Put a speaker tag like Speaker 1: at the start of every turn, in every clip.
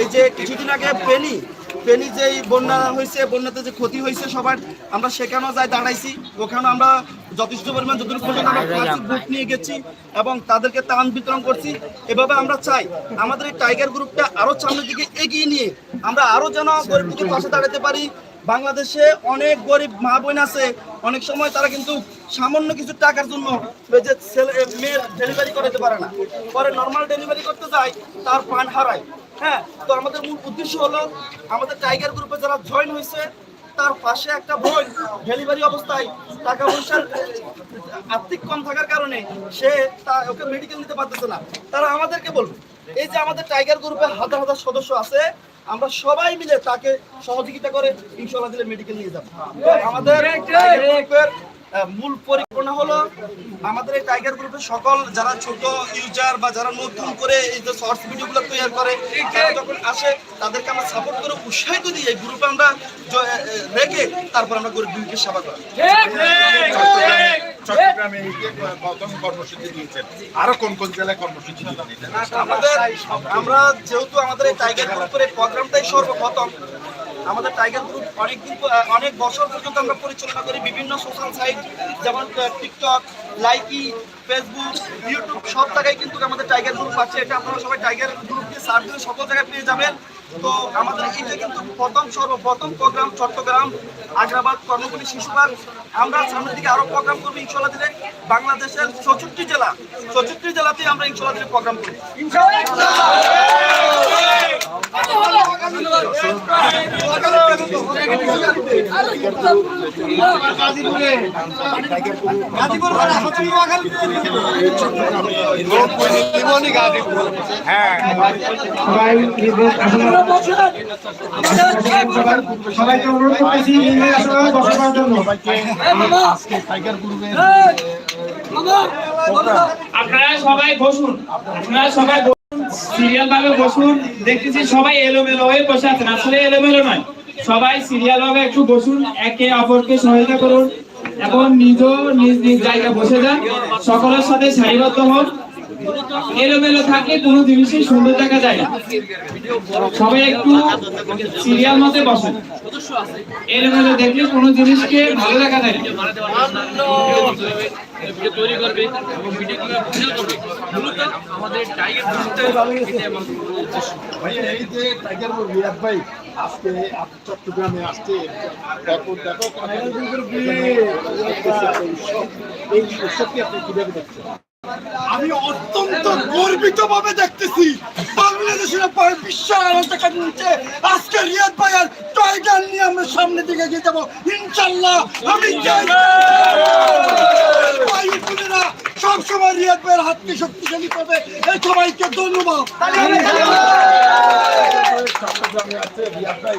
Speaker 1: এই যে কিছুদিন আগে পেনি পেনি যে বন্যা হয়েছে বন্যাতে যে ক্ষতি হয়েছে সবার আমরা সেখানেও যাই দাঁড়াইছি। ওখানে আমরা যথেষ্ট পরিমাণ যতটুকু পর্যন্ত আমরা বুট নিয়ে গেছি এবং তাদেরকে ত্রাণ বিতরণ করছি। এভাবে আমরা চাই আমাদের এই টাইগার গ্রুপটা আরও সামনের দিকে এগিয়ে নিয়ে আমরা আরও যেন গরিব দুঃখীর পাশে দাঁড়াতে পারি। বাংলাদেশে অনেক গরিব মা বোন আছে অনেক সময় তারা কিন্তু সামান্য কিছু টাকার জন্য যে ছেলে মেয়ের ডেলিভারি করাতে পারে না। পরে নর্মাল ডেলিভারি করতে যায় তার প্রাণ হারায়। হ্যাঁ তো আমাদের মূল উদ্দেশ্য হলো আমাদের টাইগার গ্রুপে যারা জয়েন হয়েছে তার পাশে একটা বোন ডেলিভারি অবস্থায় টাকা পয়সার আর্থিক কম থাকার কারণে সে তা ওকে মেডিকেল নিতে পারতেছে না। তারা আমাদেরকে বলবে এই যে আমাদের টাইগার গ্রুপে হাজার হাজার সদস্য আছে আমরা সবাই মিলে তাকে সহযোগিতা করে ইনশাল্লাহ দিলে মেডিকেল নিয়ে যাব। আমাদের মূল পরিকল্পনা হলো আমাদের এই টাইগার গ্রুপের সকল যারা ছোট ইউজার বা যারা নতুন করে এই যে শর্টস ভিডিওগুলো তৈরি করে তারা যখন আসে তাদেরকে আমরা সাপোর্ট করে উৎসাহিত দিয়ে এই গ্রুপে আমরা রেখে তারপর আমরা গরিব দুঃখীকে সেবা করি।
Speaker 2: চট্টগ্রামে কর্মসূচি দিয়েছেন আরও কোন কোন জেলায় কর্মসূচি
Speaker 1: আমাদের আমরা যেহেতু আমাদের এই টাইগার গ্রুপের এই প্রোগ্রামটাই সর্বপ্রথম আমাদের টাইগার গ্রুপ অনেক দিন অনেক বছর পর্যন্ত আমরা পরিচালনা করি বিভিন্ন সোশ্যাল সাইট যেমন টিকটক লাইকি ফেসবুক ইউটিউব সব জায়গায় কিন্তু আমাদের টাইগার গ্রুপ আছে। এটা আপনারা সবাই টাইগার গ্রুপকে সার্চ দিলে সকল জায়গায় পেয়ে যাবেন। তো আমাদের এইটা কিন্তু প্রথম সর্বপ্রথম প্রোগ্রাম চট্টগ্রাম আগ্রাবাদ কর্মগুলি শিশুপার্ক আমরা সামনের দিকে আরও প্রোগ্রাম করব ইনশাল্লাহ দিলে বাংলাদেশের চৌষট্টি জেলা, চৌষট্টি জেলাতেই আমরা ইনশাল্লাহ দিলে প্রোগ্রাম করি।
Speaker 3: আসনে সবাইকে অনুরোধ করতেছি নিজের জন্য
Speaker 2: আজকে টাইগার গ্রুপের
Speaker 4: আপনারা সবাই বসুন আপনারা সবাই সিরিয়াল ভাবে বসুন, দেখতেছি সবাই এলোমেলো হয়ে বসে আছেন। আসলে এলোমেলো নয়, সবাই সিরিয়াল ভাবে একটু বসুন, একে অপরকে সহায়তা করুন এবং নিজ নিজ নিজ জায়গায় বসে যান। সকলের সাথে সারিবদ্ধ হন। এলোমেলো থাকলে কোনো জিনিসই সুন্দর দেখা যায় না। সবাই একটু সিরিয়াল মতে বসেন। এলোমেলো দেখলে কোনো জিনিসকে ভালো দেখা যায় না।
Speaker 5: তৈরি করবে এবং ভিডিও করবে মূলত আমাদের টাইগার গ্রুপটা এটাই আমার উদ্দেশ্য
Speaker 2: ভাই এই যে টাইগার গ্রুপ ভাই। আজকে চট্টগ্রামে আসছে ব্যাপক ব্যাপক এই উৎসবটি আপনি কীভাবে দেখছেন?
Speaker 1: আমি অত্যন্ত গর্বিত ভাবে দেখতেছি বাংলাদেশের পরে বিশ্বের আলোচনা নিচ্ছে আজকে রিয়াদ ভাইয়ার টাইগার নিয়ে আমরা সামনে দিকে এগিয়ে যাব। ইনশাল্লাহ আমি সবসময় রিয়াদ ভাইয়ের হাতকে শক্তিশালী করবে। এই সবাইকে ধন্যবাদ।
Speaker 2: চট্টগ্রামে আছে রিয়াদ ভাই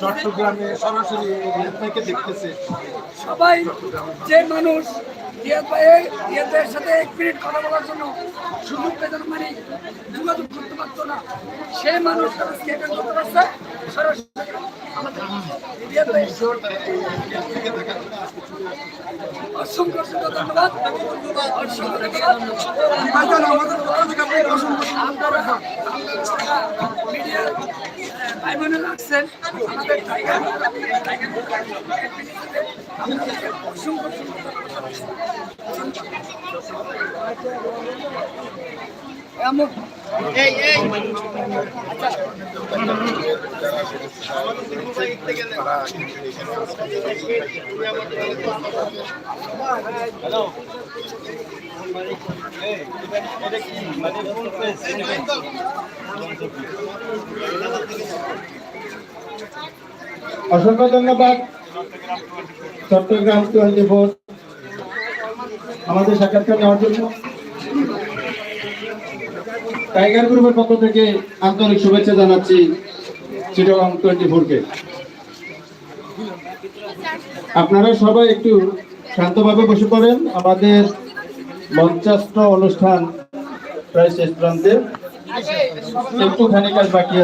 Speaker 2: চট্টগ্রামে সরাসরি ভাইকে দেখতেছে।
Speaker 6: সবাই যে মানুষ ভাইয়ের সাথে এক মিনিট কথা বলার জন্য সুযোগ পেত মানে যোগাযোগ করতে পারতো না। সেই মানুষ আজকে এটা করতে পারছে সরাসরি আমাদের অসংখ্য ধন্যবাদ। অসংখ্য ধন্যবাদ। আপনারা মিডিয়া ভাই বোনে লাগছেন আমাদের টাইগার টাইগার অসংখ্য এমন
Speaker 3: অসংখ্য ধন্যবাদ। Chattogram twenty four. আমাদের সাক্ষাৎকার নেওয়ার জন্য।
Speaker 7: টাইগার গ্রুপের পক্ষ থেকে আন্তরিক শুভেচ্ছা জানাচ্ছি চিটগাং টোয়েন্টি ফোরকে। আপনারা সবাই একটু শান্তভাবে বসে পড়েন। আমাদের মঞ্চাস্ত অনুষ্ঠান প্রায় শেষ প্রান্তে। একটুখানি কাজ বাকি আছে।